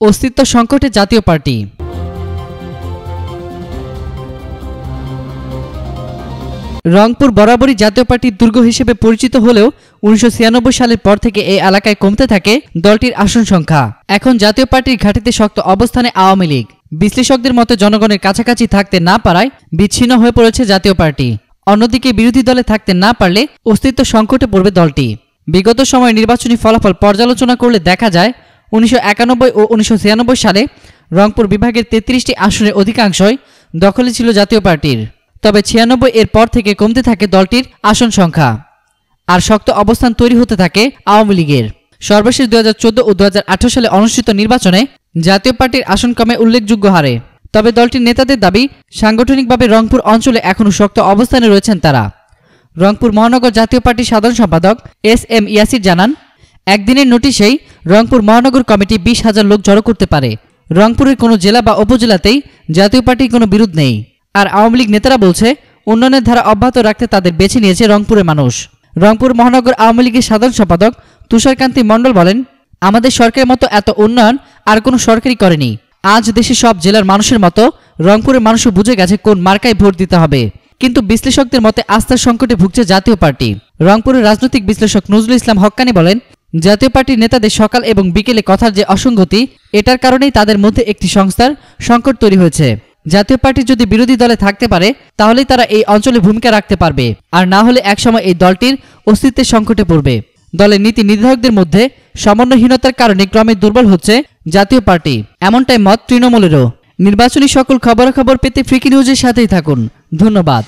অস্তিত্ব সংকটে জাতীয় পার্টি। রংপুর বরাবরই জাতীয় পার্টির দুর্গ হিসেবে পরিচিত হলেও উনিশশো ছিয়ানব্বই সালের পর থেকে এই এলাকায় কমতে থাকে দলটির আসন সংখ্যা। এখন জাতীয় পার্টির ঘাটিতে শক্ত অবস্থানে আওয়ামী লীগ। বিশ্লেষকদের মতে জনগণের কাছাকাছি থাকতে না পারায় বিচ্ছিন্ন হয়ে পড়েছে জাতীয় পার্টি। অন্যদিকে বিরোধী দলে থাকতে না পারলে অস্তিত্ব সংকটে পড়বে দলটি। বিগত সময় নির্বাচনী ফলাফল পর্যালোচনা করলে দেখা যায় উনিশশো একানব্বই ও উনিশশো ছিয়ানব্বই সালে রংপুর বিভাগের তেত্রিশটি আসনের অধিকাংশই দখলে ছিল জাতীয় পার্টির। তবে ছিয়ানব্বই এর পর থেকে কমতে থাকে দলটির আসন সংখ্যা। আর শক্ত অবস্থান তৈরি হতে থাকে আওয়ামী লীগের। সর্বশেষ দু হাজার চোদ্দ ও দু হাজার আঠেরো সালে অনুষ্ঠিত নির্বাচনে জাতীয় পার্টির আসন কমে উল্লেখযোগ্য হারে। তবে দলটির নেতাদের দাবি, সাংগঠনিকভাবে রংপুর অঞ্চলে এখনও শক্ত অবস্থানে রয়েছেন তারা। রংপুর মহানগর জাতীয় পার্টির সাধারণ সম্পাদক এস এম ইয়াসির জানান, একদিনের নোটিশেই রংপুর মহানগর কমিটি বিশ হাজার লোক জড়ো করতে পারে। রংপুরের কোনো জেলা বা উপজেলাতেই জাতীয় পার্টির কোনো বিরোধ নেই। আর আওয়ামী লীগ নেতারা বলছে, উন্নয়নের ধারা অব্যাহত রাখতে তাদের বেছে নিয়েছে রংপুরের মানুষ। রংপুর মহানগর আওয়ামী লীগের সাধারণ সম্পাদক তুষারকান্তি মণ্ডল বলেন, আমাদের সরকারের মতো এত উন্নয়ন আর কোনো সরকারই করেনি। আজ দেশে সব জেলার মানুষের মতো রংপুরের মানুষও বুঝে গেছে কোন মার্কায় ভোট দিতে হবে। কিন্তু বিশ্লেষকদের মতে আস্থার সংকটে ভুগছে জাতীয় পার্টি। রংপুরের রাজনৈতিক বিশ্লেষক নজরুল ইসলাম হক্কানি বলেন জাতীয় পার্টির নেতাদের সকাল এবং বিকেলে কথার যে অসঙ্গতি, এটার কারণেই তাদের মধ্যে একটি সংস্থার সংকট তৈরি হয়েছে। জাতীয় পার্টি যদি বিরোধী দলে থাকতে পারে, তাহলেই তারা এই অঞ্চলে ভূমিকা রাখতে পারবে। আর না হলে একসময় এই দলটির অস্তিত্বের সংকটে পড়বে। দলের নীতি নির্ধারকদের মধ্যে সমন্বয়হীনতার কারণে ক্রমে দুর্বল হচ্ছে জাতীয় পার্টি। এমনটাই মত তৃণমূলেরও। নির্বাচনী সকল খবরাখবর পেতে ফ্রিকি নিউজের সাথেই থাকুন। ধন্যবাদ।